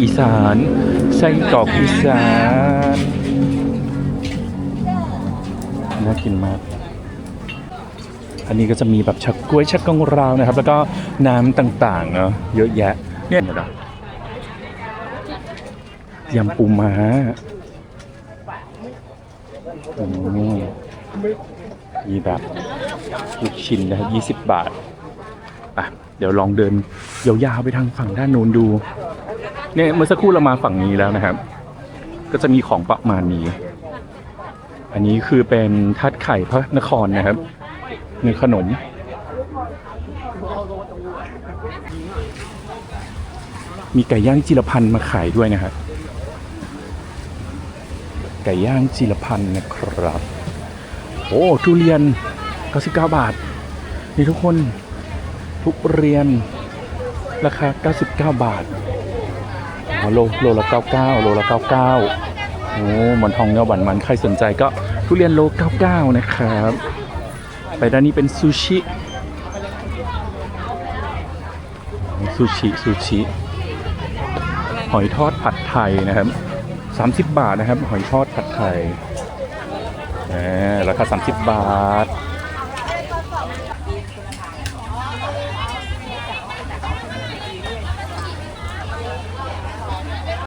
อีสานไส้กรอกอีสานน่ากินมาก อันนี้ก็จะมีแบบชักกล้วยชักกงราวนะครับ แล้วก็น้ำต่างๆเนาะเยอะแยะเนี่ยนะยำปูม้าอืมมีแบบลูกชิ้นนะครับยี่สิบบาทอะเดี๋ยวลองเดินยาวๆไปทางฝั่งด้านโน้นดู เนี่ยเมื่อสักครู่เรามาฝั่งนี้แล้วนะครับ ก็จะมีของประมาณนี้ อันนี้คือเป็นทัดไข่พระนครนะครับเนื้อขนม มีไก่ย่างจิรพันธ์มาขายด้วยนะครับไก่ย่างจิรพันธ์นะครับ โอ้ทุเรียน 99 บาท นี่ทุกคนทุเรียนราคา 99 บาท โลโลละ 99 โลละ 99 โอ้หมอนทองเนื้อหวานมัน ใครสนใจก็ทุเรียนโล 99 นะครับ ไปด้านนี้เป็นซูชิ ซูชิ ซูชิ หอยทอดผัดไทยนะครับ 30 บาทนะครับ หอยทอดผัดไทยราคา 30 บาท